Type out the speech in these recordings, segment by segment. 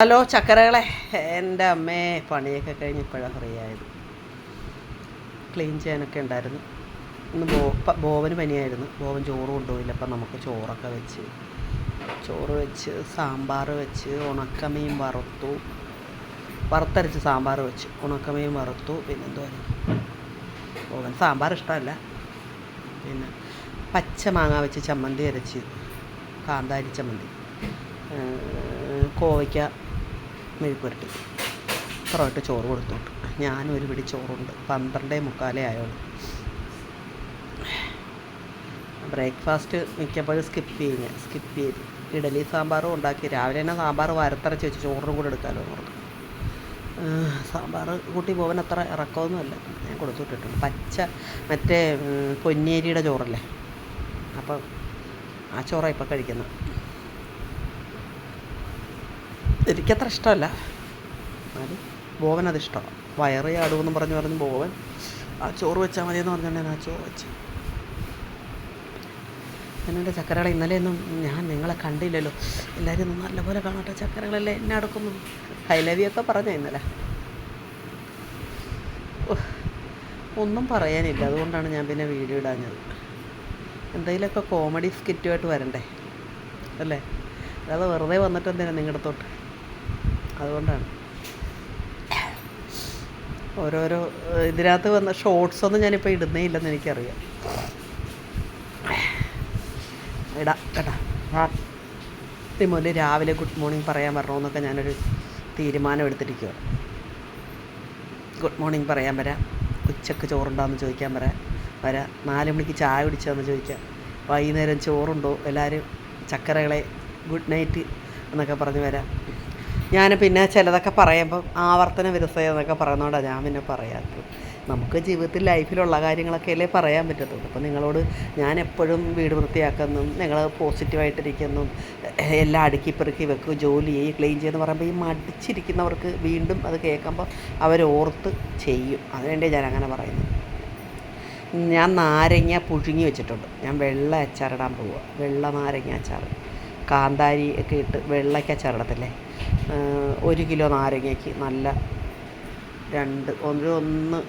Hello ചക്കരകളെ എന്റെ അമ്മേ പണിയൊക്കെ കഴിഞ്ഞ് ഇപ്പോഴാണ് ഫ്രീ ആയത്. ക്ലീൻ ചെയ്യാനൊക്കെ ഉണ്ടായിരുന്നു. ഇന്ന് ബോ ബോവന് പനിയായിരുന്നു. ബോവൻ ചോറ് കൊണ്ടുപോയില്ല അപ്പം നമുക്ക് ചോറൊക്കെ വെച്ച് ചോറ് വെച്ച് സാമ്പാർ വെച്ച് ഉണക്കമീൻ വറുത്തു. വറുത്തരച്ച് സാമ്പാർ വെച്ച് ഉണക്കമീൻ വറുത്തു പിന്നെ എന്തുവായിരുന്നു ബോവൻ സാമ്പാർ ഇഷ്ടമല്ല. പിന്നെ പച്ച മാങ്ങ വെച്ച് ചമ്മന്തി അരച്ച് കാന്താരി ചമ്മന്തി. കോവയ്ക്ക മെഴുക്കുരട്ടി ഇത്രമായിട്ട് ചോറ് കൊടുത്തോട്ട്. ഞാനും ഒരു പിടി ചോറുണ്ട്. പന്ത്രണ്ടേ മുക്കാലേ ആയോളൂ ബ്രേക്ക്ഫാസ്റ്റ് മിക്കപ്പോഴും സ്കിപ്പ് ചെയ്യുന്നത് സ്കിപ്പ് ചെയ്ത് ഇഡലി സാമ്പാറും ഉണ്ടാക്കി. രാവിലെ തന്നെ സാമ്പാർ വരത്തരച്ച് വെച്ച് ചോറിനും കൂടെ എടുക്കാമല്ലോ ഓർത്തു. സാമ്പാർ കൂട്ടി പോകാൻ അത്ര ഇറക്കമൊന്നുമല്ല ഞാൻ കൊടുത്തുവിട്ടിട്ടുണ്ട്. പച്ച മറ്റേ പൊന്നിയേരിയുടെ ചോറല്ലേ? അപ്പം ആ ചോറാണ് ഇപ്പം കഴിക്കുന്നത്. എനിക്കത്ര ഇഷ്ടമല്ല. എന്നാലും ബോവൻ അത് ഇഷ്ടമാണ്. വയറ് ചാടുമെന്നും പറഞ്ഞു പറഞ്ഞു ബോവൻ ആ ചോറ് വെച്ചാൽ മതിയെന്ന് പറഞ്ഞുകൊണ്ട് ആ ചോറ് വെച്ച്. എന്നെ ചക്കരകളെ ഇന്നലെയൊന്നും ഞാൻ നിങ്ങളെ കണ്ടില്ലല്ലോ. എല്ലാവരും ഒന്ന് നല്ലപോലെ കാണട്ടെ ചക്കരകളല്ലേ എന്നെ അടക്കുന്നു. ഹൈലവിയൊക്കെ പറഞ്ഞ ഇന്നലെ. ഒന്നും പറയാനില്ല. അതുകൊണ്ടാണ് ഞാൻ പിന്നെ വീഡിയോ ഇടാഞ്ഞത്. എന്തെങ്കിലുമൊക്കെ കോമഡി സ്കിറ്റുമായിട്ട് വരണ്ടേ? അല്ലേ? അല്ലാതെ വെറുതെ വന്നിട്ട് എന്തിനാ നിങ്ങളുടെ അടുത്തോട്ട് അതുകൊണ്ടാണ്. ഓരോരോ ഇതിനകത്ത് വന്ന ഷോർട്സ് ഒന്നും ഞാനിപ്പോൾ ഇടുന്നേ ഇല്ലെന്ന് എനിക്കറിയാം ഇടാം കേട്ടാ മുതൽ രാവിലെ ഗുഡ് മോർണിംഗ് പറയാൻ വരണമെന്നൊക്കെ ഞാനൊരു തീരുമാനം എടുത്തിരിക്കുക ഗുഡ് മോർണിംഗ് പറയാൻ വരാം. ഉച്ചയ്ക്ക് ചോറുണ്ടോയെന്ന് ചോദിക്കാൻ വരാം. വരാം. നാല് മണിക്ക് ചായ കുടിച്ചതെന്ന് ചോദിക്കാം. വൈകുന്നേരം ചോറുണ്ടോ? എല്ലാവരും ചക്കരകളെ ഗുഡ് നൈറ്റ് എന്നൊക്കെ പറഞ്ഞ് വരാം. ഞാൻ പിന്നെ ചിലതൊക്കെ പറയുമ്പോൾ ആവർത്തന വിരസത എന്നൊക്കെ പറയുന്നതുകൊണ്ടാണ് ഞാൻ പിന്നെ പറയാത്തത്. നമുക്ക് ജീവിതത്തിൽ ലൈഫിലുള്ള കാര്യങ്ങളൊക്കെ അല്ലേ പറയാൻ പറ്റത്തുള്ളൂ. അപ്പോൾ നിങ്ങളോട് ഞാൻ എപ്പോഴും വീട് വൃത്തിയാക്കുന്നു നിങ്ങൾ പോസിറ്റീവായിട്ടിരിക്കുന്നു എല്ലാം അടുക്കി പെറുക്കി വെക്കും ജോലി ചെയ്യും ക്ലീൻ ചെയ്യുമെന്ന് പറയുമ്പോൾ ഈ മടിച്ചിരിക്കുന്നവർക്ക് വീണ്ടും അത് കേൾക്കുമ്പോൾ അവരോർത്ത് ചെയ്യും. അതുവേണ്ടി ഞാൻ അങ്ങനെ പറയുന്നു. ഞാൻ നാരങ്ങ പുഴുങ്ങി വെച്ചിട്ടുണ്ട്. ഞാൻ വെള്ള അച്ചാറിടാൻ പോവുക വെള്ള നാരങ്ങ അച്ചാർ കാന്താരി ഒക്കെ ഇട്ട് വെള്ളയ്ക്ക് അച്ചാറിടത്തില്ലേ? ഒരു കിലോ നാരങ്ങയ്ക്ക് നല്ല രണ്ട് ഒരു ഒന്ന്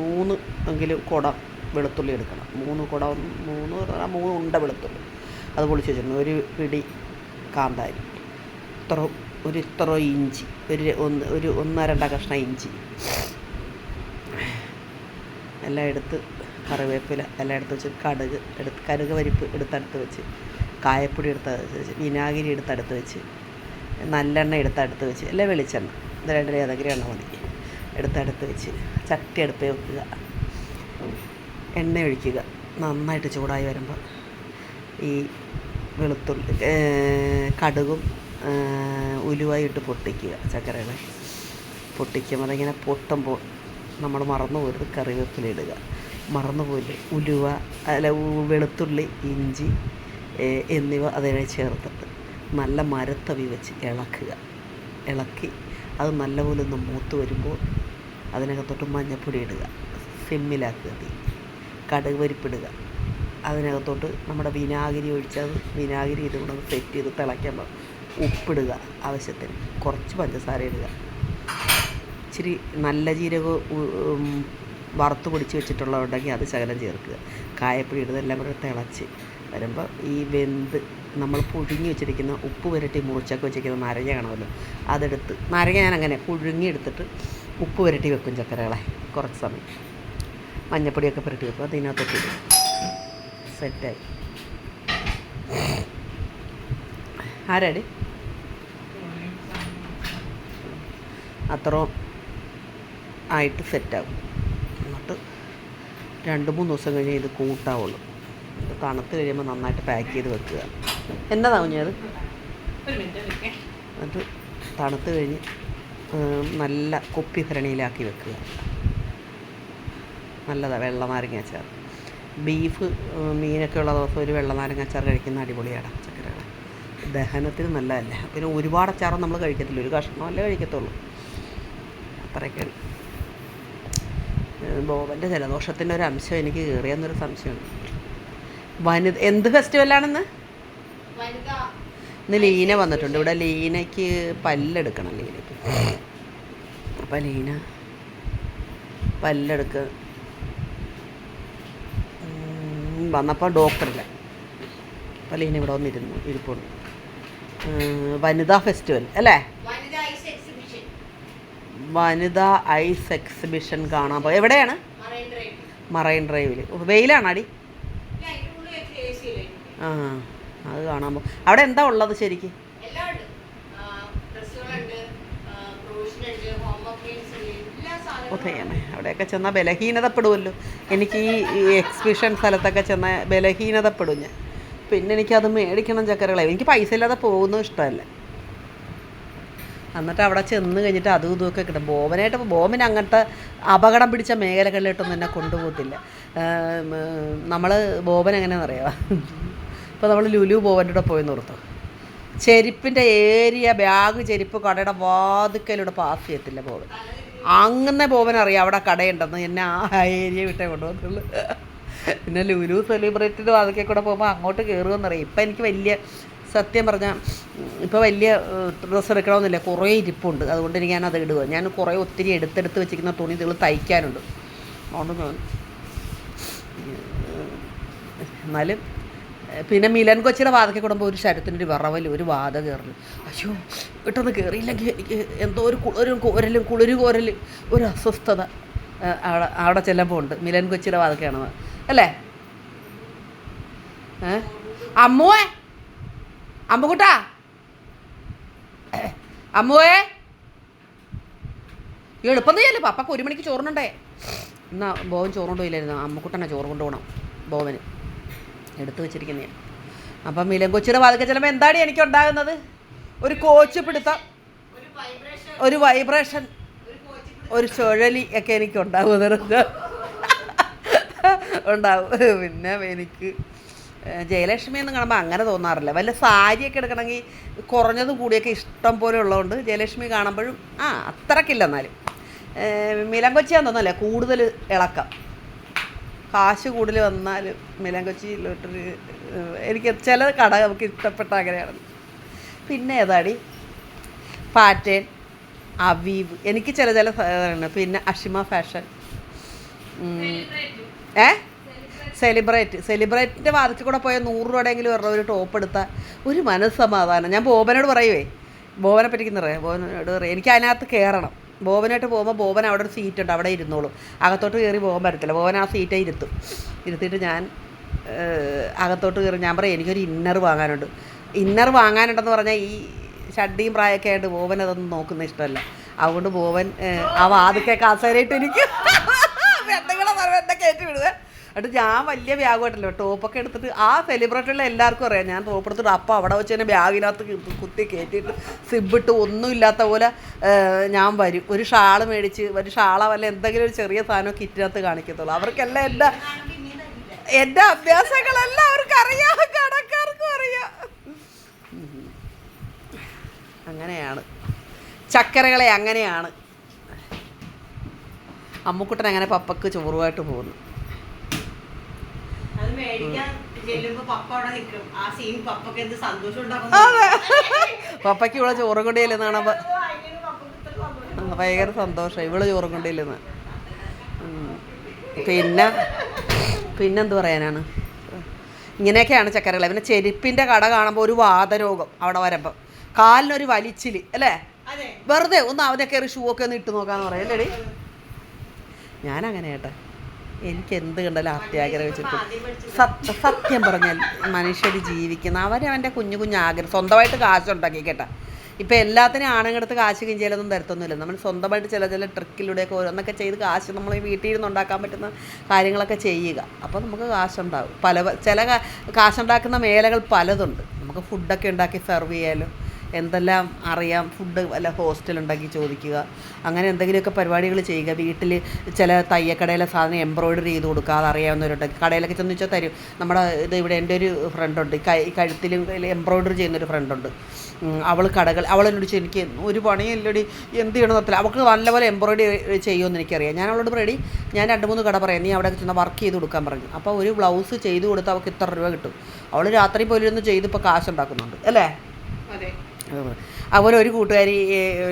മൂന്ന് എങ്കിലും കുടം വെളുത്തുള്ളി എടുക്കണം. മൂന്ന് കുടം മൂന്ന് മൂന്ന് ഉണ്ട വെളുത്തുള്ളി. അത് പൊളിച്ച് വെച്ചിട്ടുണ്ട്. ഒരു പിടി കാന്താരി ഇത്ര ഒരു ഇത്ര ഇഞ്ചി ഒരു ഒന്ന് ഒരു ഒന്നര രണ്ട കഷ്ണം ഇഞ്ചി. എല്ലാം എടുത്ത് കറിവേപ്പില എല്ലാം എടുത്ത് വെച്ച് കടുക് എടുത്ത് കടുക് പരിപ്പ് എടുത്തടുത്ത് വെച്ച് കായപ്പൊടി എടുത്തടുത്ത് വെച്ച് വിനാഗിരി എടുത്തടുത്ത് വെച്ച് നല്ലെണ്ണ എടുത്തടുത്ത് വെച്ച് അല്ലെ വെളിച്ചെണ്ണ. ഇത് രണ്ടിൽ ഏതെങ്കിലും എണ്ണ മതി. എടുത്തടുത്ത് വെച്ച് ചട്ടി അടുപ്പ് വെക്കുക. എണ്ണ ഒഴിക്കുക. നന്നായിട്ട് ചൂടായി വരുമ്പോൾ ഈ വെളുത്തുള്ളി കടുകും ഉലുവായിട്ട് പൊട്ടിക്കുക ചക്കരയുടെ. പൊട്ടിക്കുമ്പോൾ അതിങ്ങനെ പൊട്ടുമ്പോൾ നമ്മൾ മറന്നു പോരുത് കറിവേപ്പില ഇടുക. മറന്നു പോയില്ല ഉലുവ അല്ല വെളുത്തുള്ളി ഇഞ്ചി എന്നിവ അതിനെ ചേർത്തിട്ട് നല്ല മരത്തവി വെച്ച് ഇളക്കുക. ഇളക്കി അത് നല്ലപോലെ ഒന്ന് മൂത്ത് വരുമ്പോൾ അതിനകത്തോട്ട് മഞ്ഞപ്പൊടി ഇടുക. സിമ്മിലാക്കുക തീ. കടുക് പരിപ്പിടുക അതിനകത്തോട്ട് നമ്മുടെ വിനാഗിരി ഒഴിച്ചത് വിനാഗിരി ഇതും കൂടെ സെറ്റ് ചെയ്ത് തിളയ്ക്കുമ്പോൾ ഉപ്പിടുക ആവശ്യത്തിന്. കുറച്ച് പഞ്ചസാര ഇടുക. ഇച്ചിരി നല്ല ജീരകം വറുത്ത് പൊടിച്ച് വെച്ചിട്ടുള്ളതുണ്ടെങ്കിൽ അത് ശകലം ചേർക്കുക. കായപ്പൊടി ഇടുക എല്ലാം കൂടെ തിളച്ച് വരുമ്പോൾ ഈ വെന്ത് നമ്മൾ പുഴുങ്ങി വെച്ചിരിക്കുന്ന ഉപ്പ് പുരട്ടി മുറിച്ചൊക്കെ വെച്ചിരിക്കുന്ന നാരങ്ങ കാണുമല്ലോ? അതെടുത്ത് നാരങ്ങ ഞാൻ അങ്ങനെ പുഴുങ്ങി എടുത്തിട്ട് ഉപ്പ് പുരട്ടി വെക്കും ചക്കരകളെ. കുറച്ച് സമയം. മഞ്ഞപ്പൊടിയൊക്കെ പുരട്ടി വെക്കും. അതിനകത്തൊക്കെ സെറ്റായി. ആരാടി? അത്രയും ആയിട്ട് സെറ്റാകും എന്നിട്ട് രണ്ട് മൂന്ന് ദിവസം കഴിഞ്ഞ് ഇത് കൂട്ടാവുള്ളൂ. ഇത് തണുത്ത് കഴിയുമ്പോൾ നന്നായിട്ട് പാക്ക് ചെയ്ത് വെക്കുക. എന്നതാ കുഞ്ഞത് എന്നിട്ട് തണുത്ത് കഴിഞ്ഞ് നല്ല കുപ്പി ഭരണിയിലാക്കി വെക്കുക. നല്ലതാണ് വെള്ള നാരങ്ങ അച്ചാർ. ബീഫ് മീനൊക്കെ ഉള്ള ദിവസം ഒരു വെള്ള നാരങ്ങ അച്ചാർ കഴിക്കുന്ന അടിപൊളിയാണ് ചക്കരകളെ. ദഹനത്തിന് നല്ലതല്ലേ. പിന്നെ ഒരുപാട് അച്ചാറും നമ്മൾ കഴിക്കത്തില്ല. ഒരു കഷ്ണമല്ലേ കഴിക്കത്തുള്ളൂ. അത്രയൊക്കെയാണ് ബോബന്റെ ജലദോഷത്തിന്റെ ഒരു അംശം എനിക്ക് കയറിയെന്നൊരു സംശയമുണ്ട്. വനിത എന്ത് ഫെസ്റ്റിവലാണെന്ന് ഇന്ന് ലീന വന്നിട്ടുണ്ട്. ഇവിടെ ലീനയ്ക്ക് പല്ലെടുക്കണം ലീനയ്ക്ക്. അപ്പം ലീന പല്ലെടുക്ക. വന്നപ്പോൾ ഡോക്ടറില്ല. അപ്പം ലീന ഇവിടെ വന്നിരുന്നു ഇരിപ്പുണ്ട്. വനിതാ ഫെസ്റ്റിവൽ അല്ലേ? വനിതാ ഐസ് എക്സിബിഷൻ. കാണാൻ പോയി. എവിടെയാണ്? മറൈൻ ഡ്രൈവ് മറൈൻ ഡ്രൈവിൽ വെയിലാണാടി? ആ. അത് കാണാൻ പോകും അവിടെ എന്താ ഉള്ളത് ശരിക്കും? അവിടെയൊക്കെ ചെന്നാൽ ബലഹീനതപ്പെടുമല്ലോ എനിക്ക് ഈ എക്സിബിഷൻ സ്ഥലത്തൊക്കെ ചെന്നാൽ ബലഹീനതപ്പെടും ഞാൻ. പിന്നെ എനിക്കത് മേടിക്കണം ചക്കരകളെ. എനിക്ക് പൈസ ഇല്ലാതെ പോകുന്നതും ഇഷ്ടമല്ല. എന്നിട്ട് അവിടെ ചെന്ന് കഴിഞ്ഞിട്ട് അതും ഇതുമൊക്കെ കിട്ടും. ബോബനായിട്ട് ബോബന് അങ്ങനത്തെ അപകടം പിടിച്ച മേഖലകളിലോട്ടൊന്നും എന്നെ കൊണ്ടുപോകത്തില്ല. നമ്മൾ ബോബൻ എങ്ങനെയാണെന്ന് അറിയാം ഇപ്പോൾ നമ്മൾ ലുലു പോവന്റെ കൂടെ പോയി നിർത്തും. ചെരുപ്പിന്റെ ഏരിയ ബാഗ് ചെരുപ്പ് കടയുടെ വാതുക്കലൂടെ പാസ് ചെയ്യത്തില്ല പോവൻ അങ്ങനെ പോവൻ അറിയാം അവിടെ കടയുണ്ടെന്ന്. എന്നെ ആ ഏരിയ വിട്ടേ കൊണ്ടുവന്നുള്ളൂ പിന്നെ ലുലു സെലിബ്രിറ്റിയുടെ വാതിക്കെ കൂടെ പോകുമ്പോൾ അങ്ങോട്ട് കയറുമെന്നറിയാം ഇപ്പം എനിക്ക് വലിയ സത്യം പറഞ്ഞാൽ ഇപ്പോൾ വലിയ ഡ്രസ്സ് എടുക്കണമെന്നില്ല. കുറേ ഇരിപ്പുണ്ട്. അതുകൊണ്ട് എനിക്ക് ഞാനത് ഇടുക ഞാൻ കുറേ ഒത്തിരി എടുത്തെടുത്ത് വെച്ചിരിക്കുന്ന തുണി ഇതുകൾ തയ്ക്കാനുണ്ട്. അതുകൊണ്ട് എന്നാലും പിന്നെ മിലൻ കൊച്ചിയുടെ വാതക്കെ കൂടുമ്പോൾ ഒരു ശരത്തിനൊരു വിറവൽ ഒരു വാത കയറൽ അയ്യോ പെട്ടെന്ന് കയറിയില്ലെങ്കിൽ എനിക്ക് എന്തോ ഒരു കുളരും കോരലും കുളിരു കോരൽ ഒരു അസ്വസ്ഥത അവിടെ അവിടെ ചെല്ലുമ്പോൾ ഉണ്ട്. മിലൻ കൊച്ചിയുടെ വാതക്കെയാണത് അല്ലേ? അമ്മുവേ? അമ്മുകുട്ടാ അമ്മുവേ? എളുപ്പം ചെയ്യല്ലേ പപ്പക്ക് ഒരു മണിക്ക് ചോറുണ്ടേ എന്നാ ബോവൻ ചോറ് കൊണ്ടുപോയില്ലായിരുന്നു അമ്മക്കുട്ടനെ ചോറ് കൊണ്ടുപോകണം ബോവന് എടുത്തു വെച്ചിരിക്കുന്നത് അപ്പം മിലൻ കൊച്ചിയുടെ വാതിക്കെ ചിലപ്പോൾ എന്താണ് എനിക്ക് ഉണ്ടാകുന്നത് ഒരു കോച്ച് പിടുത്തം. ഒരു വൈബ്രേഷൻ. ഒരു ചുഴലി ഒക്കെ എനിക്ക് ഉണ്ടാവും. അതെന്താ? ഉണ്ടാവും പിന്നെ എനിക്ക് ജയലക്ഷ്മി എന്ന് കാണുമ്പോൾ അങ്ങനെ തോന്നാറില്ല. വല്ല സാരിയൊക്കെ എടുക്കണമെങ്കിൽ കുറഞ്ഞതും കൂടിയൊക്കെ ഇഷ്ടം പോലെ ഉള്ളതുകൊണ്ട് ജയലക്ഷ്മി കാണുമ്പോഴും ആ അത്രക്കില്ല എന്നാലും. മിലം മിലൻ കൊച്ചിയാന്ന് തോന്നല്ലേ കൂടുതൽ ഇളക്കം. കാശ് കൂടുതൽ വന്നാൽ മിലൻ ലോട്ടറി എനിക്ക് ചില കട നമുക്ക് ഇഷ്ടപ്പെട്ട അങ്ങനെയാണ്. പിന്നെ ഏതാടി? പാറ്റേൺ അവീവ് എനിക്ക് ചില ചില പിന്നെ അഷിമ ഫാഷൻ. ഏ? സെലിബ്രേറ്റ്. സെലിബ്രേറ്റിന്റെ വാതിൽ കൂടെ പോയ നൂറ് രൂപയുടെയെങ്കിലും പറഞ്ഞ ഒരു ടോപ്പ് എടുത്താൽ ഒരു മനസ്സമാധാനം. ഞാൻ ബോബനോട് പറയുവേ. ബോബനെ പറ്റിക്കുന്ന പറയാം. ബോബനോട് പറയും. എനിക്ക് അതിനകത്ത് കയറണം ബോബനായിട്ട് പോകുമ്പോൾ ബോബൻ അവിടെ ഒരു സീറ്റ് ഉണ്ട് അവിടെ ഇരുന്നോളും. അകത്തോട്ട് കയറി പോകാൻ പറ്റത്തില്ല ബോബൻ ആ സീറ്റേ ഇരുത്തും. ഇരുത്തിയിട്ട് ഞാൻ അകത്തോട്ട് കയറി ഞാൻ പറയും എനിക്കൊരു ഇന്നർ വാങ്ങാനുണ്ട്. ഇന്നർ വാങ്ങാനുണ്ടെന്ന് പറഞ്ഞാൽ ഈ ഷഡ്ഡിയും പ്രായമൊക്കെ ആയിട്ട് ബോബൻ അതൊന്നും നോക്കുന്ന ഇഷ്ടമല്ല. അതുകൊണ്ട് ബോബൻ ആ വാതിക്കെ എനിക്ക് എന്തെങ്കിലും വെണ്ട കയറ്റി വിടുവേ. എന്നിട്ട് ഞാൻ വലിയ ബാഗ് ആയിട്ടല്ലോ ടോപ്പൊക്കെ എടുത്തിട്ട് ആ സെലിബ്രിറ്റിയുള്ള എല്ലാവർക്കും അറിയാം. ഞാൻ ടോപ്പ് എടുത്തിട്ട് അപ്പം അവിടെ വെച്ച് തന്നെ ബാഗിനകത്ത് കുത്തി കയറ്റിയിട്ട് സിബിട്ട് ഒന്നും ഇല്ലാത്ത പോലെ ഞാൻ വരും. ഒരു ഷാൾ മേടിച്ച് ഒരു ഷാള വല്ല എന്തെങ്കിലും ഒരു ചെറിയ സാധനം കിറ്റിനകത്ത് കാണിക്കത്തുള്ളൂ. അവർക്കെല്ലാം എന്റെ എന്റെ അഭ്യാസങ്ങളെല്ലാം അവർക്ക് അറിയാം കടക്കാർക്കും അറിയാം. അങ്ങനെയാണ്. ചക്കരകളെ അങ്ങനെയാണ്. അമ്മുക്കുട്ടൻ അങ്ങനെ പപ്പക്ക് ചോറുമായിട്ട് പോകുന്നു. മേടിക്കാൻ ചെല്ലുമ്പോ പപ്പ അവിടെ നിൽക്കും. ആ സീൻ പപ്പക്ക് എന്ത് സന്തോഷം പപ്പയ്ക്ക് ഇവിടെ ചോറും കൊണ്ടില്ലെന്ന് ഭയങ്കര സന്തോഷം. ഇവിടെ ചോറും കൊണ്ടില്ലെന്ന്. പിന്നെ പിന്നെന്ത് പറയാനാണ്? ഇങ്ങനെയൊക്കെയാണ് ചക്കരകൾ പിന്നെ ചെരുപ്പിന്റെ കട കാണുമ്പോൾ ഒരു വാദരോഗം അവിടെ വരുമ്പം. കാലിനൊരു വലിച്ചിൽ അല്ലേ? വെറുതെ ഒന്ന് അവനെ കയറി ഷൂ ഒക്കെ ഒന്ന് ഇട്ട് നോക്കാന്ന് പറയാം അല്ലേടി? ഞാനങ്ങനെ ഏട്ടാ എനിക്ക് എന്ത് കണ്ടാലും അത്യാഗ്രഹം വെച്ചിട്ട് സത്യ സത്യം പറഞ്ഞാൽ മനുഷ്യർ ജീവിക്കുന്ന അവരവന്റെ കുഞ്ഞു കുഞ്ഞു ആഗ്രഹം സ്വന്തമായിട്ട് കാശുണ്ടാക്കി കേട്ടാ. ഇപ്പോൾ എല്ലാത്തിനും ആണുങ്ങടുത്ത് കാശ് കിഞ്ചിയാലൊന്നും തരത്തൊന്നുമില്ല. നമ്മൾ സ്വന്തമായിട്ട് ചില ചില ട്രിക്കിലൂടെയൊക്കെ ഓരോന്നൊക്കെ ചെയ്ത് കാശ് നമ്മൾ വീട്ടിൽ നിന്ന് ഉണ്ടാക്കാൻ പറ്റുന്ന കാര്യങ്ങളൊക്കെ ചെയ്യുക. അപ്പോൾ നമുക്ക് കാശുണ്ടാവും. പല ചില കാശുണ്ടാക്കുന്ന മേലകൾ പലതുണ്ട്. നമുക്ക് ഫുഡൊക്കെ ഉണ്ടാക്കി സെർവ് ചെയ്യാലോ എന്തെല്ലാം അറിയാം? ഫുഡ് വല്ല ഹോസ്റ്റൽ ഉണ്ടാക്കി ചോദിക്കുക. അങ്ങനെ എന്തെങ്കിലുമൊക്കെ പരിപാടികൾ ചെയ്യുക. വീട്ടിൽ ചില തയ്യക്കടയിലെ സാധനം എംബ്രോയിഡറി ചെയ്ത് കൊടുക്കുക. അതറിയാവുന്നവരുണ്ട് കടയിലൊക്കെ ചെന്ന് വെച്ചാൽ തരും. നമ്മുടെ ഇത് ഇവിടെ എന്റെ ഒരു ഫ്രണ്ടുണ്ട് കൈ കഴുത്തിലും എംബ്രോയിഡറി ചെയ്യുന്നൊരു ഫ്രണ്ടുണ്ട് അവൾ കടകൾ അവളെന്നോട് ചോദിച്ചു എനിക്ക് ഒരു പണിയില്ലടി എന്ത് ചെയ്യണമെന്ന് അറിയത്തില്ല. അവൾക്ക് നല്ലപോലെ എംബ്രോയിഡറി ചെയ്യുമെന്ന് എനിക്കറിയാം. ഞാൻ അവളോട് റെഡി ഞാൻ രണ്ട് മൂന്ന് കട പറയാം. നീ അവിടെ ചെന്ന് വർക്ക് ചെയ്ത് കൊടുക്കാൻ പറഞ്ഞു. അപ്പോൾ ഒരു ബ്ലൗസ് ചെയ്ത് കൊടുത്താൽ അവൾക്ക് ഇത്ര രൂപ കിട്ടും. അവൾ രാത്രി പോലും ഒന്ന് ചെയ്ത് ഇപ്പോൾ കാശുണ്ടാക്കുന്നുണ്ട് അല്ലേ? അതെ. അതുപോലെ ഒരു കൂട്ടുകാരി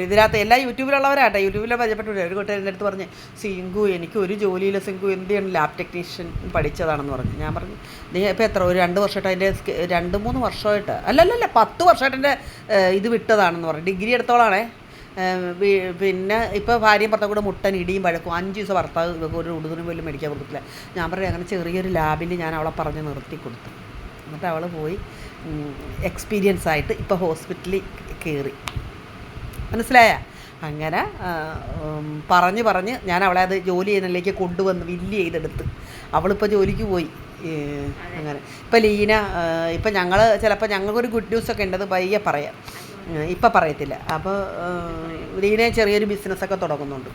ഇതിനകത്ത് എല്ലാ യൂട്യൂബിലുള്ളവരാട്ടെ. യൂട്യൂബിലെ പരിചയപ്പെട്ട ഒരു കൂട്ടുകാരി എന്റെ അടുത്ത് പറഞ്ഞ് സിങ്കു എനിക്ക് ഒരു ജോലിയില്ല സിങ്കു എന്തിനാണ് ലാബ് ടെക്നീഷ്യൻ പഠിച്ചതാണെന്ന് പറഞ്ഞു. ഞാൻ പറഞ്ഞു നീ ഇപ്പോൾ എത്ര ഒരു രണ്ട് വർഷമായിട്ട് അതിന്റെ രണ്ട് മൂന്ന് വർഷമായിട്ട് അല്ലല്ലല്ല പത്ത് വർഷമായിട്ട് എന്റെ ഇത് വിട്ടതാണെന്ന് പറഞ്ഞു. ഡിഗ്രി എടുത്തോളാണേ. പിന്നെ ഇപ്പോൾ ഭാര്യയും ഭർത്താവ് കൂടെ മുട്ടൻ ഇടിയും വഴക്കും അഞ്ച് ദിവസം ഭർത്താവ് ഒരു ഉടുതുണി പോലും മേടിക്കാൻ കൊടുത്തില്ല. ഞാൻ പറഞ്ഞു അങ്ങനെ ചെറിയൊരു ലാബിൽ ഞാൻ അവളെ പറഞ്ഞ് നിർത്തി കൊടുത്തു എന്നിട്ട് അവൾ പോയി. എക്സ്പീരിയൻസ് ആയിട്ട് ഇപ്പോൾ ഹോസ്പിറ്റലിൽ കയറി മനസ്സിലായ? അങ്ങനെ പറഞ്ഞ് പറഞ്ഞ് ഞാൻ അവളെ അത് ജോലി ചെയ്യുന്നതിലേക്ക് കൊണ്ടുവന്ന് വില്ല് ചെയ്തെടുത്ത്. അവളിപ്പോൾ ജോലിക്ക് പോയി. അങ്ങനെ. ഇപ്പം ലീന ഇപ്പം ഞങ്ങൾ ചിലപ്പോൾ ഞങ്ങൾക്കൊരു ഗുഡ് ന്യൂസൊക്കെ ഉണ്ട് ഉണ്ടത് പയ്യെ പറയാം. ഇപ്പം പറയത്തില്ല. അപ്പോൾ ലീന ചെറിയൊരു ബിസിനസ്സൊക്കെ തുടങ്ങുന്നുണ്ട്.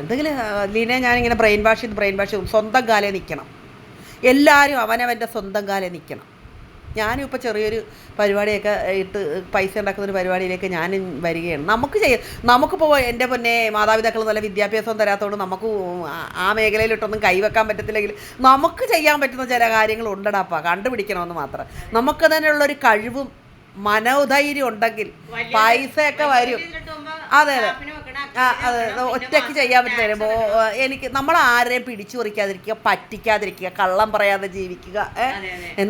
എന്തെങ്കിലും ലീന ഞാനിങ്ങനെ ബ്രെയിൻ വാഷ് ചെയ്ത് ബ്രെയിൻ വാഷ് സ്വന്തം കാലേ നിൽക്കണം എല്ലാവരും അവനവന്റെ സ്വന്തം കാലേ നിൽക്കണം ഞാനും ഇപ്പോൾ ചെറിയൊരു പരിപാടിയൊക്കെ ഇട്ട് പൈസ ഉണ്ടാക്കുന്ന ഒരു പരിപാടിയിലേക്ക് ഞാനും വരികയാണ്. നമുക്ക് ചെയ്യാം. നമുക്കിപ്പോൾ എന്റെ പൊന്നെ മാതാപിതാക്കൾ നല്ല വിദ്യാഭ്യാസം തരാത്തതുകൊണ്ട് നമുക്ക് ആ- മേഖലയിലിട്ടൊന്നും കൈവെക്കാൻ പറ്റത്തില്ലെങ്കിൽ നമുക്ക് ചെയ്യാൻ പറ്റുന്ന ചില കാര്യങ്ങൾ ഉണ്ടടാപ്പ കണ്ടുപിടിക്കണമെന്ന് മാത്രം. നമുക്ക് തന്നെയുള്ളൊരു കഴിവും മനോധൈര്യം ഉണ്ടെങ്കിൽ പൈസയൊക്കെ വരും. അതെ അതെ. ഒറ്റയ്ക്ക് ചെയ്യാൻ പറ്റുന്ന എനിക്ക് നമ്മൾ ആരെയും പിടിച്ചു പറിക്കാതിരിക്കുക പറ്റിക്കാതിരിക്കുക കള്ളം പറയാതെ ജീവിക്കുക.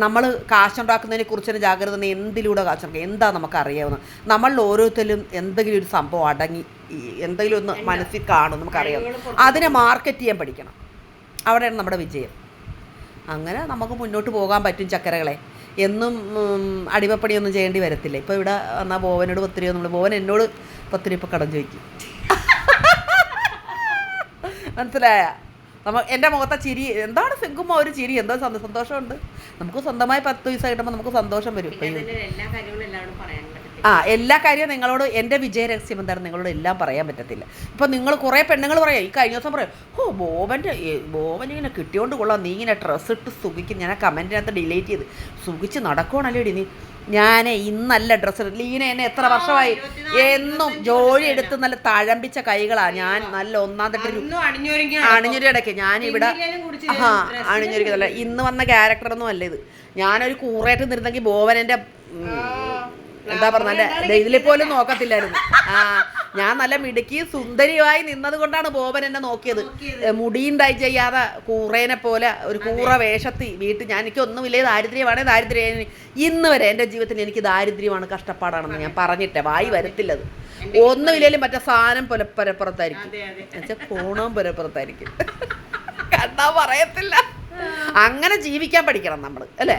നമ്മൾ കാശുണ്ടാക്കുന്നതിനെ കുറിച്ചൊരു ജാഗ്രത എന്തിലൂടെ കാശുണ്ടാക്കുക എന്താ നമുക്ക് അറിയാവുന്നത് നമ്മളിൽ ഓരോരുത്തരും എന്തെങ്കിലും ഒരു സംഭവം അടങ്ങി എന്തെങ്കിലും ഒന്ന് മനസ്സിൽ കാണും നമുക്കറിയാം അതിനെ മാർക്കറ്റ് ചെയ്യാൻ പഠിക്കണം. അവിടെയാണ് നമ്മുടെ വിജയം. അങ്ങനെ നമുക്ക് മുന്നോട്ട് പോകാൻ പറ്റും ചക്കരകളെ. എന്നും അടിമപ്പണിയൊന്നും ചെയ്യേണ്ടി വരത്തില്ല. ഇപ്പോൾ ഇവിടെ എന്നാൽ ബോവനോട് പത്തിരി നമ്മൾ ബോവൻ എന്നോട് പത്തിരി ഇപ്പോൾ കടം ചോദിക്കും. മനസ്സിലായ? നമ്മ എന്റെ മുഖത്തെ ചിരി എന്താണ് സിങ്കുമ്പോൾ ഒരു ചിരി. എന്തോ സന്തോ- സന്തോഷമുണ്ട്. നമുക്ക് സ്വന്തമായി പത്ത് പൈസ കിട്ടുമ്പോൾ നമുക്ക് സന്തോഷം വരും. എല്ലാ കാര്യങ്ങളും എല്ലാവരും ആ എല്ലാ കാര്യവും നിങ്ങളോട് എന്റെ വിജയരഹസ്യം എന്താണ്? നിങ്ങളോട് എല്ലാം പറയാൻ പറ്റത്തില്ല. ഇപ്പം നിങ്ങൾ കുറേ പെണ്ണുങ്ങൾ പറയാം ഈ കഴിഞ്ഞ ദിവസം പറയാം ഓ ബോബന്റെ ബോബൻ ഇങ്ങനെ കിട്ടിയോണ്ട് കൊള്ളാം നീ ഇങ്ങനെ ഡ്രസ്സ് ഇട്ട് സുഖിക്കും ഞാൻ ആ കമന്റിനകത്ത് ഡിലീറ്റ് ചെയ്ത് സുഖിച്ച് നടക്കുവാണല്ലോ ഇടി നീ? ഞാൻ ഇന്നല്ല ഡ്രസ്സ് ലീന എന്നെ എത്ര വർഷമായി എന്നും ജോലി എടുത്ത് നല്ല തഴമ്പിച്ച കൈകളാണ് ഞാൻ നല്ല ഒന്നാം തട്ടി അണിഞ്ഞൊരു ഇടയ്ക്ക് ഞാനിവിടെ ആ dress അണിഞ്ഞൊരുക്കതല്ല ഇന്ന് വന്ന ക്യാരക്ടറൊന്നും അല്ല ഇത്. ഞാനൊരു കൂറായിട്ട് നിന്നിരുന്നെങ്കിൽ ബോവൻ എന്റെ എന്താ പറഞ്ഞ? ഇതിലെ പോലും നോക്കത്തില്ലായിരുന്നു. ആ ഞാൻ നല്ല മിടുക്കി സുന്ദരിയായി നിന്നത് കൊണ്ടാണ് ബോബൻ എന്നെ നോക്കിയത്. മുടിയുണ്ടായി ചെയ്യാതെ കൂറേനെ പോലെ ഒരു കൂറ വേഷത്തി വീട്ടിൽ ഞാൻ എനിക്ക് ഒന്നും ഇല്ലേ ദാരിദ്ര്യമാണ് ദാരിദ്ര്യം. ഇന്ന് വരെ എന്റെ ജീവിതത്തിൽ എനിക്ക് ദാരിദ്ര്യമാണ് കഷ്ടപ്പാടാണെന്ന് ഞാൻ പറഞ്ഞിട്ടേ വായി വരത്തില്ലത്. ഒന്നുമില്ലേലും മറ്റേ സാധനം പുലപ്പരപ്പുറത്തായിരിക്കും അതെ അതെ. എന്നുവെച്ചാൽ കോണവും പുരപ്പുറത്തായിരിക്കും. കണ്ടാ പറയത്തില്ല. അങ്ങനെ ജീവിക്കാൻ പഠിക്കണം നമ്മൾ അല്ലേ?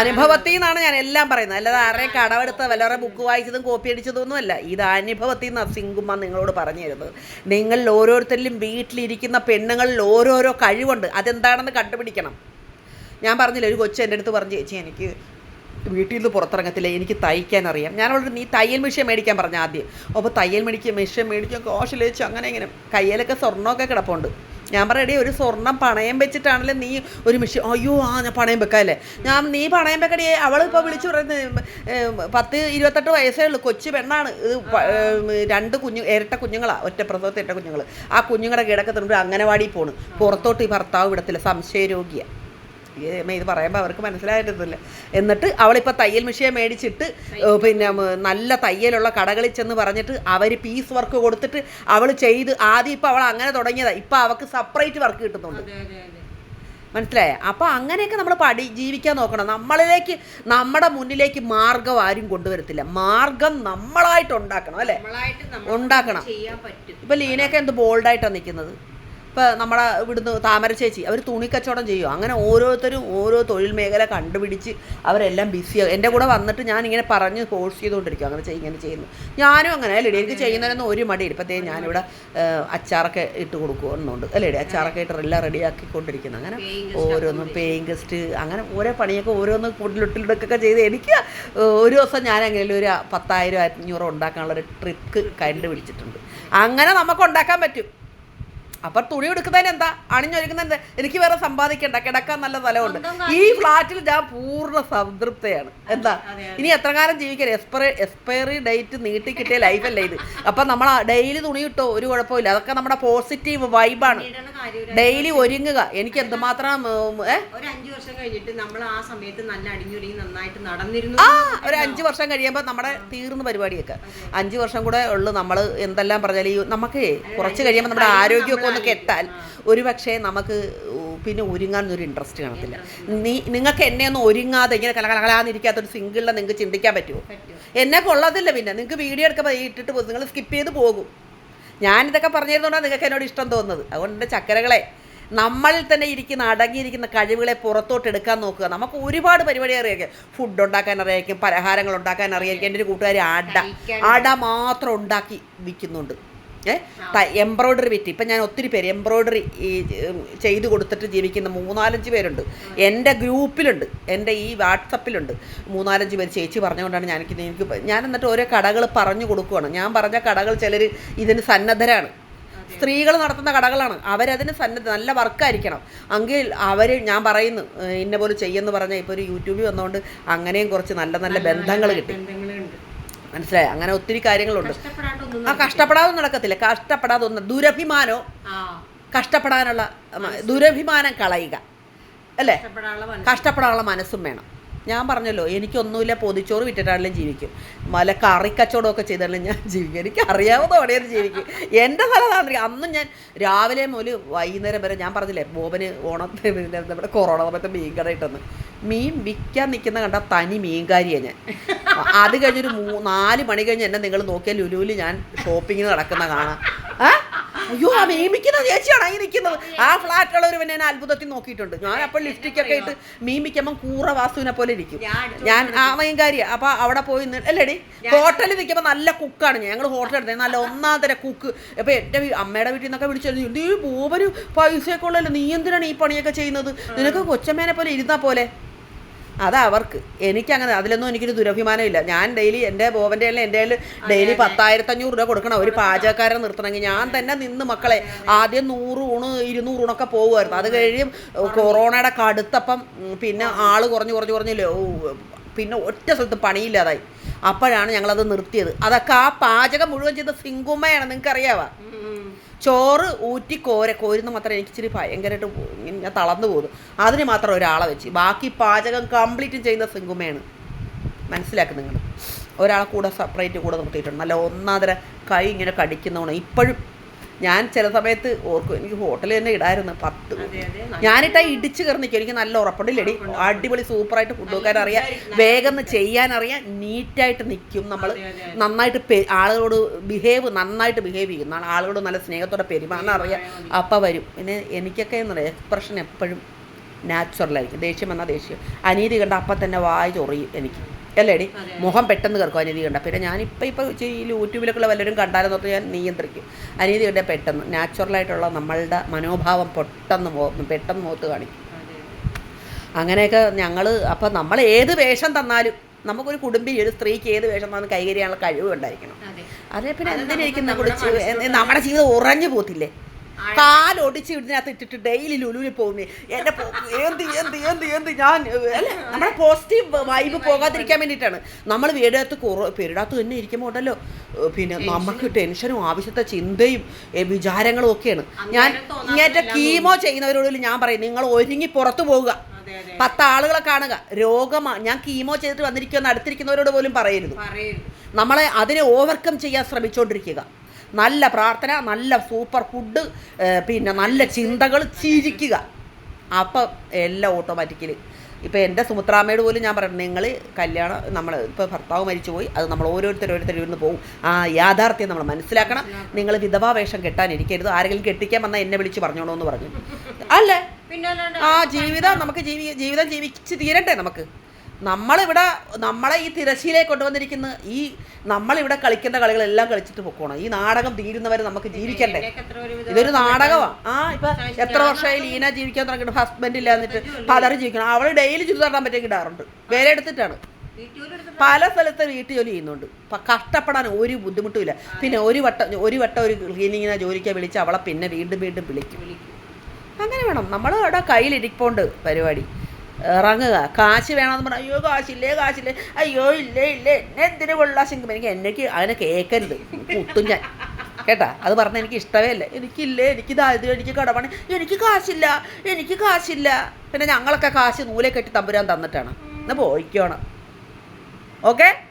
അനുഭവത്തിൽ നിന്നാണ് ഞാൻ എല്ലാം പറയുന്നത്. അല്ലാതെ ആരെയും കടമെടുത്ത് വല്ലവരുടെ ബുക്ക് വായിച്ചതും കോപ്പി അടിച്ചതൊന്നും അല്ല ഇത് അനുഭവത്തിൽ നിന്നാണ് സിങ്കുമ്മ നിങ്ങളോട് പറഞ്ഞു തരുന്നത്. നിങ്ങളിൽ ഓരോരുത്തരിലും വീട്ടിലിരിക്കുന്ന പെണ്ണുങ്ങളിൽ ഓരോരോ കഴിവുണ്ട്. അതെന്താണെന്ന് കണ്ടുപിടിക്കണം. ഞാൻ പറഞ്ഞില്ല ഒരു കൊച്ചു എന്റെ അടുത്ത് പറഞ്ഞു ചേച്ചി എനിക്ക് വീട്ടിൽ നിന്ന് പുറത്തിറങ്ങത്തില്ല. എനിക്ക് തയ്ക്കാൻ അറിയാം. ഞാനവളോട് നീ തയ്യൽ മെഷീൻ മേടിക്കാൻ പറഞ്ഞു ആദ്യം. അപ്പോൾ തയ്യൽ മേടിക്കുക മെഷീൻ മേടിക്കുക കോശം ലഭിച്ചു അങ്ങനെ ഇങ്ങനെ കയ്യിലൊക്കെ സ്വർണമൊക്കെ കിടപ്പുണ്ട്. ഞാൻ പറയടേ ഒരു സ്വർണം പണയം വെച്ചിട്ടാണല്ലേ നീ ഒരു മിഷ്യൻ അയ്യോ ആ ഞാൻ പണയം വെക്കാല്ലേ? ഞാൻ നീ പണയം വെക്കടേ ഇപ്പോൾ വിളിച്ചു പറയുന്നത് പത്ത് ഇരുപത്തെട്ട് വയസ്സേ ഉള്ളൂ കൊച്ചു പെണ്ണാണ് ഇത് രണ്ട് കുഞ്ഞു ഇരട്ട കുഞ്ഞുങ്ങളാണ് ഒറ്റ പ്രസവത്തെ ഇരട്ട കുഞ്ഞുങ്ങൾ ആ കുഞ്ഞുങ്ങളുടെ കിടക്കത്തിനുണ്ട് അംഗനവാടി പോണ്. പുറത്തോട്ട് ഈ ഭർത്താവ് വിടത്തില്ല സംശയരോഗിയാണ് ഇത് പറയുമ്പോൾ അവർക്ക് മനസ്സിലായിട്ടില്ല എന്നിട്ട് അവളിപ്പോൾ തയ്യൽ മെഷീൻ മേടിച്ചിട്ട് പിന്നെ നല്ല തയ്യലുള്ള കടകളിൽ ചെന്ന് പറഞ്ഞിട്ട് അവർ പീസ് വർക്ക് കൊടുത്തിട്ട് അവൾ ചെയ്ത് ആദ്യം ഇപ്പോൾ അവൾ അങ്ങനെ തുടങ്ങിയതാണ് ഇപ്പോൾ അവൾക്ക് സെപ്പറേറ്റ് വർക്ക് കിട്ടുന്നുണ്ട്. മനസ്സിലായ? അപ്പോൾ അങ്ങനെയൊക്കെ നമ്മൾ പഠി ജീവിക്കാൻ നോക്കണം. നമ്മളിലേക്ക് നമ്മുടെ മുന്നിലേക്ക് മാർഗം ആരും കൊണ്ടുവരത്തില്ല. മാർഗം നമ്മളായിട്ട് ഉണ്ടാക്കണം അല്ലേ? ഉണ്ടാക്കണം. ഇപ്പം ലീനയൊക്കെ എന്ത് ബോൾഡായിട്ടാണ് നിൽക്കുന്നത് ഇപ്പം നമ്മുടെ ഇവിടുന്ന് താമര ചേച്ചി അവർ തുണിക്കച്ചവടം ചെയ്യും? അങ്ങനെ ഓരോരുത്തരും ഓരോ തൊഴിൽ മേഖല കണ്ടുപിടിച്ച് അവരെല്ലാം ബിസിയാകും എന്റെ കൂടെ വന്നിട്ട് ഞാൻ ഇങ്ങനെ പറഞ്ഞ് ഫോഴ്സ് ചെയ്തുകൊണ്ടിരിക്കും. അങ്ങനെ ചെയ്യും ഇങ്ങനെ ചെയ്യുന്നു. ഞാനും അങ്ങനെ അല്ലേ എനിക്ക് ചെയ്യുന്നതിനൊന്നും ഒരു മടി ഇപ്പോഴത്തേ ഞാനിവിടെ അച്ചാറൊക്കെ ഇട്ട് കൊടുക്കുന്നുണ്ട്. അല്ലേ അച്ചാറൊക്കെ ഇട്ട് എല്ലാം റെഡിയാക്കിക്കൊണ്ടിരിക്കുന്നു അങ്ങനെ ഓരോന്നും പേയിങ് ഗസ്റ്റ് അങ്ങനെ ഓരോ പണിയൊക്കെ ഓരോന്ന് കൂട്ടിലൊട്ടിലൊക്കെ ചെയ്ത് എനിക്ക് ഒരു ദിവസം ഞാൻ അങ്ങനെ ഒരു പത്തായിരം അഞ്ഞൂറ് ഉണ്ടാക്കാനുള്ള ഒരു ട്രിക്ക് കണ്ടുപിടിച്ചിട്ടുണ്ട്. അങ്ങനെ നമുക്ക് ഉണ്ടാക്കാൻ പറ്റും. അപ്പൊ തുണി എടുക്കുന്നതിന് എന്താ? അണിഞ്ഞൊരുക്കുന്നതിന്? എനിക്ക് വേറെ സമ്പാദിക്കണ്ട. കിടക്കാൻ നല്ല സ്ഥലമുണ്ട്. ഈ ഫ്ലാറ്റിൽ ഞാൻ പൂർണ സംതൃപ്തയാണ്. എന്താ. ഇനി എത്ര കാലം ജീവിക്കാൻ എക്സ്പയറി എക്സ്പയറി ഡേറ്റ് നീട്ടി കിട്ടിയ ലൈഫല്ലേ ഇത്. അപ്പൊ നമ്മൾ ഡെയിലി തുണി കിട്ടോ ഒരു കുഴപ്പമില്ല. അതൊക്കെ നമ്മുടെ പോസിറ്റീവ് വൈബാണ്. ഡെയിലി ഒരുങ്ങുക. എനിക്ക് എന്തുമാത്രം അഞ്ചു വർഷം കഴിഞ്ഞിട്ട് നമ്മൾ ആ സമയത്ത് നല്ല അടിഞ്ഞൊരുങ്ങി നന്നായിട്ട് നടന്നിരുന്നു. ആ ഒരു അഞ്ചു വർഷം കഴിയുമ്പോൾ നമ്മുടെ തീർന്ന പരിപാടിയൊക്കെ. അഞ്ചു വർഷം കൂടെ ഉള്ളു നമ്മൾ എന്തെല്ലാം പറഞ്ഞാലും ഈ നമുക്ക് കുറച്ച് കഴിയുമ്പോൾ നമ്മുടെ ആരോഗ്യമൊക്കെ ഒന്ന് കെട്ടാൽ ഒരു പക്ഷേ നമുക്ക് പിന്നെ ഒരുങ്ങാനൊരു ഇൻട്രസ്റ്റ് കാണത്തില്ല. നീ നിങ്ങൾക്ക് എന്നെ ഒന്നും ഒരുങ്ങാതെ ഇങ്ങനെ കലകലകലാന്നിരിക്കാത്തൊരു സിംഗിളിനെ നിങ്ങൾക്ക് ചിന്തിക്കാൻ പറ്റുമോ? പറ്റും. എന്നെ കൊള്ളത്തില്ല പിന്നെ. നിങ്ങൾക്ക് വീഡിയോ എടുക്കുമ്പോൾ ഇട്ടിട്ട് പോകും. നിങ്ങൾ സ്കിപ്പ് ചെയ്ത് പോകും. ഞാനിതൊക്കെ പറഞ്ഞിരുന്നോണ്ടാണ് നിങ്ങൾക്ക് എന്നോട് ഇഷ്ടം തോന്നുന്നത്. അതുകൊണ്ട് ചക്കരകളെ നമ്മളിൽ തന്നെ ഇരിക്കുന്ന അടങ്ങിയിരിക്കുന്ന കഴിവുകളെ പുറത്തോട്ട് എടുക്കാൻ നോക്കുക. നമുക്ക് ഒരുപാട് പരിപാടി അറിയാം. ഫുഡ് ഉണ്ടാക്കാൻ അറിയാം പലഹാരങ്ങൾ ഉണ്ടാക്കാൻ അറിയാം. എന്റെ ഒരു കൂട്ടുകാരി അട അട മാത്രം ഉണ്ടാക്കി വിൽക്കുന്നുണ്ട്. എംബ്രോയ്ഡറി വിറ്റ്. ഇപ്പം ഞാൻ ഒത്തിരി പേര് എംബ്രോയ്ഡറി ചെയ്ത് കൊടുത്തിട്ട് ജീവിക്കുന്ന മൂന്നാലഞ്ച് പേരുണ്ട്. എന്റെ ഗ്രൂപ്പിലുണ്ട്. എന്റെ ഈ വാട്സപ്പിലുണ്ട്. മൂന്നാലഞ്ച് പേര് ചേച്ചി പറഞ്ഞുകൊണ്ടാണ് ഞാൻ എനിക്ക് എനിക്ക് ഞാൻ എന്നിട്ട് ഓരോ കടകൾ പറഞ്ഞു കൊടുക്കുകയാണ് ഞാൻ പറഞ്ഞ കടകൾ ചിലർ ഇതിന് സന്നദ്ധരാണ്. സ്ത്രീകൾ നടത്തുന്ന കടകളാണ്. അവരതിന് സന്നദ്ധ നല്ല വർക്കായിരിക്കണം. എങ്കിൽ അവർ ഞാൻ പറയുന്നു ഇന്നപോലെ ഇന്ന പോലെ ചെയ്യുമെന്ന് പറഞ്ഞാൽ ഇപ്പോൾ ഒരു യൂട്യൂബിൽ വന്നുകൊണ്ട് അങ്ങനെയും കുറച്ച് നല്ല നല്ല ബന്ധങ്ങൾ കിട്ടി. മനസ്സിലായി? അങ്ങനെ ഒത്തിരി കാര്യങ്ങളുണ്ട്. ആ കഷ്ടപ്പെടാതെ നടക്കത്തില്ല. കഷ്ടപ്പെടാതെ ഒന്ന് ദുരഭിമാനോ കഷ്ടപ്പെടാനുള്ള ദുരഭിമാനം കളയുക. അല്ലേ? കഷ്ടപ്പെടാനുള്ള മനസ്സും. വേണം. ഞാൻ പറഞ്ഞല്ലോ എനിക്കൊന്നുമില്ല പൊതിച്ചോറ് വിറ്റിട്ടാണെങ്കിലും ജീവിക്കും. മല കറിക്കച്ചവടമൊക്കെ ചെയ്താലും ഞാൻ ജീവിക്കും. എനിക്ക് അറിയാവുന്ന പണിയാണ് ജീവിക്കും. എന്റെ സ്ഥലത്താണ് അന്നും ഞാൻ രാവിലെ മുതൽ വൈകുന്നേരം വരെ ഞാൻ പറഞ്ഞില്ലേ ബോബന് ഓണത്തിന് നമ്മുടെ കൊറോണ സമയത്ത് മീൻ കട ഇട്ടെന്ന്. മീൻ വിൽക്കാൻ നിൽക്കുന്ന കണ്ട തനി മീൻകാരിയാണ് ഞാൻ. അത് കഴിഞ്ഞൊരു മൂ നാല് മണി കഴിഞ്ഞ് എന്നെ നിങ്ങൾ നോക്കിയാൽ ലുലുവിൽ ഞാൻ ഷോപ്പിങ്ങിന് നടക്കുന്ന കാണാം. ആ അയ്യോ ആ മീമിക്കുന്ന ചേച്ചിയാണ് ഈ നിൽക്കുന്നത് ആ ഫ്ലാറ്റുള്ളവർ പിന്നെ എന്നെ അത്ഭുതത്തിൽ നോക്കിയിട്ടുണ്ട്. ഞാൻ അപ്പോൾ ലിഫ്റ്റിക്കൊക്കെ ഇട്ട് മീമിക്കുമ്പം കൂറ വാസുവിനെ പോലെ ഇരിക്കും. ഞാൻ ആ മീൻകാരി അപ്പോൾ അവിടെ പോയി നിന്ന് അല്ലേടി ഹോട്ടലിൽ നിൽക്കുമ്പോൾ നല്ല കുക്കാണ് ഞങ്ങൾ ഹോട്ടലിൽ എടുത്തത് നല്ല ഒന്നാം തരം കുക്ക്. അപ്പോൾ എന്റെ അമ്മയുടെ വീട്ടിൽ നിന്നൊക്കെ വിളിച്ചു നീ ബോബന് പൈസയൊക്കെ ഉള്ളല്ലോ നീ എന്തിനാണ് ഈ പണിയൊക്കെ ചെയ്യുന്നത്? നിനക്ക് കൊച്ചമ്മേനെ പോലെ ഇരുന്നാൽ പോലെ. അതാ അവർക്ക്. എനിക്കങ്ങനെ അതിലൊന്നും എനിക്കൊരു ദുരഭിമാനമില്ല. ഞാൻ ഡെയിലി എന്റെ ബോവന്റെ അല്ലെങ്കിൽ എന്റെ ഡെയിലി പത്തായിരത്തഞ്ഞൂറ് രൂപ കൊടുക്കണം. ഒരു പാചകക്കാരൻ നിർത്തണമെങ്കിൽ ഞാൻ തന്നെ നിന്ന് മക്കളെ ആദ്യം നൂറ് ഊണ് ഇരുന്നൂറ് ഊണൊക്കെ പോകുമായിരുന്നു. അത് കഴിയും കൊറോണയുടെ കടുത്തപ്പം പിന്നെ ആൾ കുറഞ്ഞു കുറഞ്ഞു കുറഞ്ഞില്ലേ പിന്നെ ഒറ്റ സ്ഥലത്ത് പണിയില്ലാതായി. അപ്പോഴാണ് ഞങ്ങളത് നിർത്തിയത്. അതൊക്കെ ആ പാചകം മുഴുവൻ ചെയ്ത സിങ്കുമ്മയാണ്. നിങ്ങൾക്ക് അറിയാവാ. ചോറ് ഊറ്റി കോര കോരുന്ന മാത്രം എനിക്ക് ഇച്ചിരി ഭയങ്കരമായിട്ട് ഇങ്ങനെ തളർന്നു പോകും അതിന് മാത്രം ഒരാളെ വെച്ച്. ബാക്കി പാചകം കംപ്ലീറ്റ് ചെയ്യുന്ന സിങ്കുമയാണ് മനസ്സിലാക്കും നിങ്ങൾ. ഒരാളെ കൂടെ സെപ്പറേറ്റ് കൂടെ നിർത്തിയിട്ടുണ്ട്. നല്ല ഒന്നാതര കൈ ഇങ്ങനെ കടിക്കുന്നതാണ് ഇപ്പോഴും ഞാൻ ചില സമയത്ത് ഓർക്കും എനിക്ക് ഹോട്ടലിൽ തന്നെ ഇടായിരുന്നു പത്ത് ഞാനിട്ടാ ഇടിച്ച് കയറി നിൽക്കും എനിക്ക് നല്ല ഉറപ്പുണ്ടില്ലടി? അടിപൊളി സൂപ്പറായിട്ട് ഫുഡ് വെക്കാൻ അറിയാം. വേഗം ചെയ്യാൻ അറിയാം നീറ്റായിട്ട് നിൽക്കും നമ്മൾ. നന്നായിട്ട് ആളുകളോട് ബിഹേവ് നന്നായിട്ട് ബിഹേവ് ചെയ്യും. ആളുകളോട് നല്ല സ്നേഹത്തോടെ പെരുമാറാൻ അറിയാം. അപ്പം വരും. പിന്നെ എനിക്കൊക്കെ എന്ന് പറയാം എക്സ്പ്രഷൻ എപ്പോഴും നാച്ചുറലായിരിക്കും ദേഷ്യം വന്നാൽ ദേഷ്യം. അനീതി കണ്ട അപ്പം തന്നെ വായി ചൊറിയും എനിക്ക്. അല്ലേടി. മുഖം പെട്ടെന്ന് കിടക്കും അനീതി കണ്ട പിന്നെ ഞാനിപ്പോൾ ഇപ്പോൾ ഈ യൂട്യൂബിലൊക്കെ വല്ലവരും കണ്ടാലെന്നൊക്കെ ഞാൻ നിയന്ത്രിക്കും അനീതി കണ്ട പെട്ടെന്ന് നാച്ചുറലായിട്ടുള്ള നമ്മളുടെ മനോഭാവം പെട്ടെന്ന് പെട്ടെന്ന് മുഖത്ത് കാണിക്കും. അങ്ങനെയൊക്കെ ഞങ്ങൾ അപ്പം നമ്മൾ ഏത് വേഷം തന്നാലും നമുക്കൊരു കുടുംബി ഒരു സ്ത്രീക്ക് ഏത് വേഷം തന്നാലും കൈകരിയാനുള്ള കഴിവ് ഉണ്ടായിരിക്കണം അതെ. പിന്നെ എന്തിനായിരിക്കും നമ്മുടെ നമ്മുടെ ജീവിതം ഉറഞ്ഞു പോത്തില്ലേ കാലൊടിച്ച് ഇതിനകത്ത് ഇട്ടിട്ട് ഡെയിലി ലുലുവിൽ പോകുന്നേ. എന്റെ എന്ത് എന്ത് എന്ത് എന്ത് ഞാൻ അല്ലേ? നമ്മുടെ പോസിറ്റീവ് വൈബ് പോകാതിരിക്കാൻ വേണ്ടിയിട്ടാണ്. നമ്മൾ വീടിനകത്ത് കുറ പേരിടത്ത് തന്നെ ഇരിക്കുമ്പോൾ ഉണ്ടല്ലോ. പിന്നെ നമുക്ക് ടെൻഷനും ആവശ്യത്തെ ചിന്തയും വിചാരങ്ങളും ഒക്കെയാണ്. ഞാൻ ഇങ്ങനത്തെ കീമോ ചെയ്യുന്നവരോട് ഞാൻ പറയും നിങ്ങൾ ഒരുങ്ങി പുറത്തു പോവുക. പത്ത് ആളുകളെ കാണുക. രോഗമാ ഞാൻ കീമോ ചെയ്തിട്ട് വന്നിരിക്കുന്ന അടുത്തിരിക്കുന്നവരോട് പോലും പറയരുത്. നമ്മളെ അതിനെ ഓവർകം ചെയ്യാൻ ശ്രമിച്ചുകൊണ്ടിരിക്കുക നല്ല പ്രാർത്ഥന നല്ല സൂപ്പർ ഫുഡ് പിന്നെ നല്ല ചിന്തകൾ ചിരിക്കുക അപ്പം എല്ലാം ഓട്ടോമാറ്റിക്കലി. ഇപ്പോൾ എന്റെ സുമുത്രാമ്മയോട് പോലും ഞാൻ പറഞ്ഞു നിങ്ങൾ കല്യാണം നമ്മൾ ഇപ്പോൾ ഭർത്താവ് മരിച്ചു പോയി അത് നമ്മൾ ഓരോരുത്തർ ഓരോരുത്തർ ഇരുന്ന് പോകും ആ യാഥാർത്ഥ്യം നമ്മൾ മനസ്സിലാക്കണം. നിങ്ങൾ വിധവാ വേഷം കെട്ടാനിരിക്കരുത് ആരെങ്കിലും കെട്ടിക്കാൻ വന്നാൽ എന്നെ വിളിച്ച് പറഞ്ഞോളൂ എന്ന് പറഞ്ഞു. അല്ലേ? ആ ജീവിതം നമുക്ക് ജീവി ജീവിതം ജീവിച്ച് തീരട്ടെ നമുക്ക്? നമ്മളിവിടെ നമ്മളെ ഈ തിരശ്ശീലയെ കൊണ്ടുവന്നിരിക്കുന്ന ഈ നമ്മളിവിടെ കളിക്കേണ്ട കളികളെല്ലാം കളിച്ചിട്ട് പൊക്കോണം. ഈ നാടകം തീരുന്നവരെ നമുക്ക് ജീവിക്കണ്ടേ? ഇതൊരു നാടകമാണ് ആ ഇപ്പൊ എത്ര വർഷമായി ലീന ജീവിക്കാൻ തുടങ്ങിയിട്ട് ഹസ്ബൻഡ് ഇല്ല എന്നിട്ട് പലരും ജീവിക്കണം. അവൾ ഡെയിലി ചുരിദാറിടാൻ പറ്റിയ ഇടാറുണ്ട് വേറെ എടുത്തിട്ടാണ്. പല സ്ഥലത്ത് വീട്ടു ജോലി ചെയ്യുന്നുണ്ട്. കഷ്ടപ്പെടാൻ ഒരു ബുദ്ധിമുട്ടുമില്ല. പിന്നെ ഒരു വട്ടം ഒരു വട്ടം ഒരു ക്ലീനിങ്ങിനെ ജോലിക്ക് വിളിച്ച് അവളെ പിന്നെ വീണ്ടും വീണ്ടും വിളിക്കും. വിളിക്കും. അങ്ങനെ വേണം. നമ്മൾ അവിടെ കയ്യിലിരിപ്പോണ്ട് പരിപാടി. ഇറങ്ങുക. കാശ് വേണമെന്ന് പറഞ്ഞാൽ അയ്യോ കാശില്ലേ കാശില്ലേ അയ്യോ ഇല്ലേ ഇല്ലേ എന്നെ എന്തിനു കൊള്ളാശെങ്കിൽ എനിക്ക് എന്നെക്ക് അതിനെ കേൾക്കരുത് കുത്തും ഞാൻ. കേട്ടാ? അത് പറഞ്ഞാൽ എനിക്ക് ഇഷ്ടമേ അല്ല എനിക്കില്ലേ എനിക്ക് ദാരിദ്ര്യം എനിക്ക് കടമാണ് എനിക്ക് കാശില്ല എനിക്ക് കാശില്ല. പിന്നെ ഞങ്ങളൊക്കെ കാശ് നൂലെ കെട്ടി തമ്പുരാൻ തന്നിട്ടാണ്. എന്നാൽ പോയിക്കോണം. ഓക്കെ?